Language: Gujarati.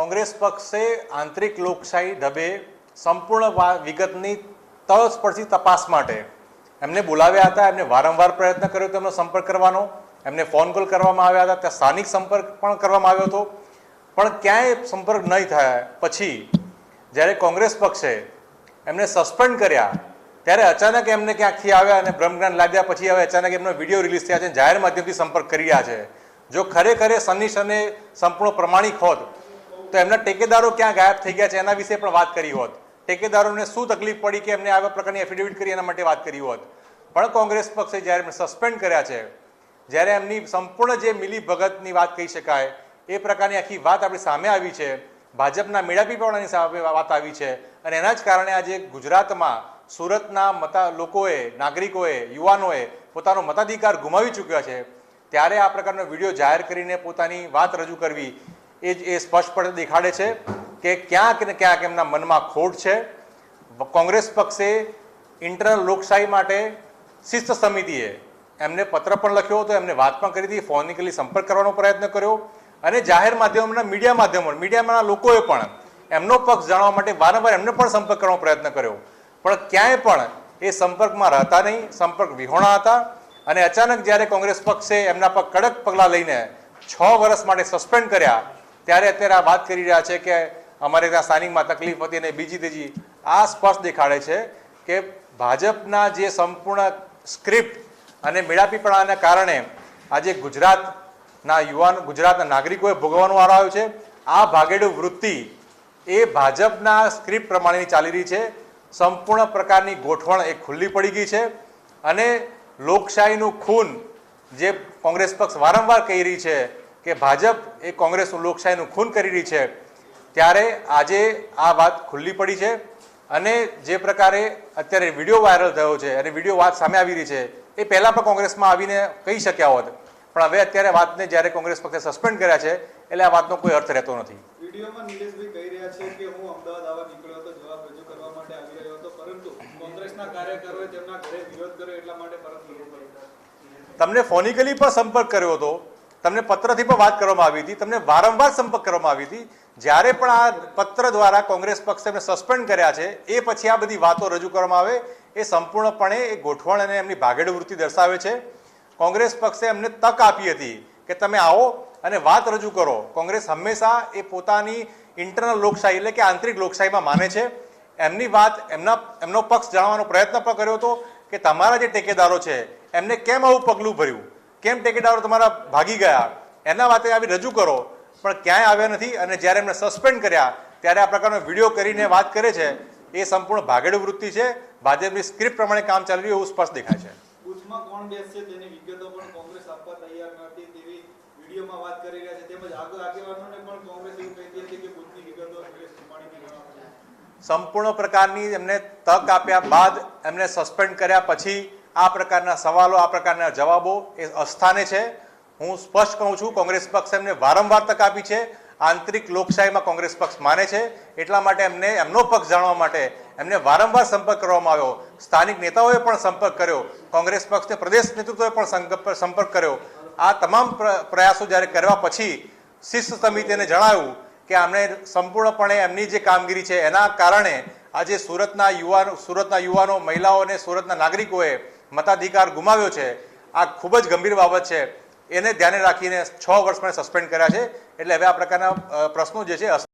કોંગ્રેસ પક્ષે આંતરિક લોકશાહી ઢબે સંપૂર્ણ વિગતની તળસ પડતી તપાસ માટે એમને બોલાવ્યા હતા, એમને વારંવાર પ્રયત્ન કર્યો તેમનો સંપર્ક કરવાનો, એમને ફોન કોલ કરવામાં આવ્યા હતા, ત્યાં સ્થાનિક સંપર્ક પણ કરવામાં આવ્યો હતો. પણ ક્યાંય સંપર્ક નહીં થયા પછી જ્યારે કોંગ્રેસ પક્ષે એમને સસ્પેન્ડ કર્યા, ત્યારે અચાનક એમને ક્યાંકથી આવ્યા અને બ્રહ્મજ્ઞાન લાગ્યા, પછી હવે અચાનક એમનો વીડિયો રિલીઝ થયા છે જાહેર માધ્યમથી સંપર્ક કરી રહ્યા છે. જો ખરેખર એ સનીશ અને સંપૂર્ણ પ્રમાણિક હોત તો એમના ટેકેદારો ક્યાં ગાયબ થઈ ગયા છે એના વિશે પણ વાત કરી હોત. ટેકેદારોને શું તકલીફ પડી કે એમને આવા પ્રકારની એફિડેવિટ કરી એના માટે વાત કરી હોત. પણ કોંગ્રેસ પક્ષે જ્યારે એમને સસ્પેન્ડ કર્યા છે, જ્યારે એમની સંપૂર્ણ જે મિલી ભગતની વાત કહી શકાય, એ પ્રકારની આખી વાત આપણી સામે આવી છે. ભાજપના મેળાપીપણાની સામે વાત આવી છે. અને એના જ કારણે આજે ગુજરાતમાં સુરતના મતા લોકોએ, નાગરિકોએ, યુવાનોએ પોતાનો મતાધિકાર ગુમાવી ચૂક્યા છે. ત્યારે આ પ્રકારનો વીડિયો જાહેર કરીને પોતાની વાત રજૂ કરવી એ જ એ સ્પષ્ટપણે દેખાડે છે કે ક્યાંક ને ક્યાંક એમના મનમાં ખોટ છે. કોંગ્રેસ પક્ષે ઇન્ટરનલ લોકશાહી માટે શિસ્ત સમિતિએ એમને પત્ર પણ લખ્યો હતો, એમને વાત પણ કરી હતી, ફોનિકલી સંપર્ક કરવાનો પ્રયત્ન કર્યો અને જાહેર માધ્યમોના મીડિયા માધ્યમો મીડિયાના લોકોએ પણ એમનો પક્ષ જાણવા માટે વારંવાર એમને પણ સંપર્ક કરવાનો પ્રયત્ન કર્યો. પણ ક્યાંય પણ એ સંપર્કમાં રહેતા નહીં, સંપર્ક વિહોણા હતા અને અચાનક જ્યારે કોંગ્રેસ પક્ષે એમના પર કડક પગલાં લઈને છ વર્ષ માટે સસ્પેન્ડ કર્યા ત્યારે અત્યારે આ વાત કરી રહ્યા છે કે અમારે ત્યાં સ્થાનિકમાં તકલીફ હતી અને બીજી ત્રીજી આ સ્પષ્ટ દેખાડે છે કે ભાજપના જે સંપૂર્ણ સ્ક્રિપ્ટ અને મેળાપીપણાના કારણે આજે ગુજરાતના યુવાન, ગુજરાતના નાગરિકોએ ભોગવવાનો વારો આવ્યો છે. આ ભાગેડુ વૃત્તિ એ ભાજપના સ્ક્રિપ્ટ પ્રમાણેની ચાલી રહી છે. સંપૂર્ણ પ્રકારની ગોઠવણ એ ખુલ્લી પડી ગઈ છે અને લોકશાહીનું ખૂન જે કોંગ્રેસ પક્ષ વારંવાર કહી રહી છે કે ભાજપ એ કોંગ્રેસનું લોકશાહીનું ખૂન કરી રહી છે ત્યારે આજે આ વાત ખુલ્લી પડી છે અને જે પ્રકારે અત્યારે વીડિયો વાયરલ થયો છે અને વીડિયો વાત સામે આવી રહી છે એ પહેલાં પણ કોંગ્રેસમાં આવીને કહી શક્યા હોત. પણ હવે અત્યારે વાતને જ્યારે કોંગ્રેસ પક્ષે સસ્પેન્ડ કર્યા છે એટલે આ વાતનો કોઈ અર્થ રહેતો નથી. વિડીયોમાં નિલેશભાઈ કહી રહ્યા છે કે હું અમદાવાદ આવવા નીકળ્યો હતો જવાબ રજૂ કરવા માટે આવી રહ્યો હતો પરંતુ કોંગ્રેસના કાર્યકરોએ તેમના ઘરે વિરોધ કર્યો એટલા માટે પરત તમને ફોનિકલી પણ સંપર્ક કર્યો હતો તમને પત્રથી પણ વાત કરવામાં આવી હતી, તમને વારંવાર સંપર્ક કરવામાં આવી હતી. જ્યારે પણ આ પત્ર દ્વારા કોંગ્રેસ પક્ષે એમને સસ્પેન્ડ કર્યા છે, એ પછી આ બધી વાતો રજૂ કરવામાં આવે. એ સંપૂર્ણપણે એ ગોઠવણ અને એમની ભાગેડ વૃત્તિ દર્શાવે છે. કોંગ્રેસ પક્ષે એમને તક આપી હતી કે તમે આવો અને વાત રજૂ કરો. કોંગ્રેસ હંમેશા એ પોતાની ઇન્ટરનલ લોકશાહી એટલે કે આંતરિક લોકશાહીમાં માને છે. એમની વાત, એમના, એમનો પક્ષ જાણવાનો પ્રયત્ન પણ કર્યો હતો કે તમારા જે ટેકેદારો છે, એમને કેમ આવું પગલું ભર્યું? કેમ ટેકેદારો તમારા ભાગી ગયા? એના વાતે આવી રજૂ કરો. પણ ક્યાંય આવ્યા નથી અને જ્યારે એમને સસ્પેન્ડ કર્યા ત્યારે આ પ્રકારનો વીડિયો કરીને વાત કરે છે એ સંપૂર્ણ ભાગેડુ વૃત્તિ છે. ભાજપની સ્ક્રિપ્ટ પ્રમાણે કામ ચાલી રહ્યું એવું સ્પષ્ટ દેખાય છે. બૂથમાં કોણ બેસશે તેની વિગતો પણ કોંગ્રેસ આપવા તૈયાર નથી તેવી વિડીયોમાં વાત કરી રહ્યા છે. તેમજ આગળ આગેવાનોને પણ કોંગ્રેસ એવું કહી હતી કે બૂથની વિગતો નિલેશ સંપૂર્ણ પ્રકારની એમને તક આપ્યા બાદ એમને સસ્પેન્ડ કર્યા પછી આ પ્રકારના સવાલો, આ પ્રકારના જવાબો એ અસ્થાને છે. હું સ્પષ્ટ કહું છું, કોંગ્રેસ પક્ષ એમને વારંવાર તક આપી છે. આંતરિક લોકશાહીમાં કોંગ્રેસ પક્ષ માને છે. એટલા માટે એમને, એમનો પક્ષ જાણવા માટે એમને વારંવાર સંપર્ક કરવામાં આવ્યો. સ્થાનિક નેતાઓએ પણ સંપર્ક કર્યો. કોંગ્રેસ પક્ષને પ્રદેશ નેતૃત્વએ પણ સંપર્ક કર્યો. આ તમામ પ્ર- પ્રયાસો જ્યારે કરવા પછી શિસ્ત સમિતિને જણાવ્યું કે આમણે સંપૂર્ણપણે એમની જે કામગીરી છે એના કારણે આજે સુરતના યુવાનો સુરતના યુવાનો, મહિલાઓ અને સુરતના નાગરિકોએ મતાધિકાર ગુમાવ્યો છે, આ ખૂબ જ ગંભીર બાબત છે. એને ધ્યાને રાખીને છ વર્ષ પણ સસ્પેન્ડ કર્યા છે. એટલે હવે આ પ્રકારના પ્રશ્નો જે છે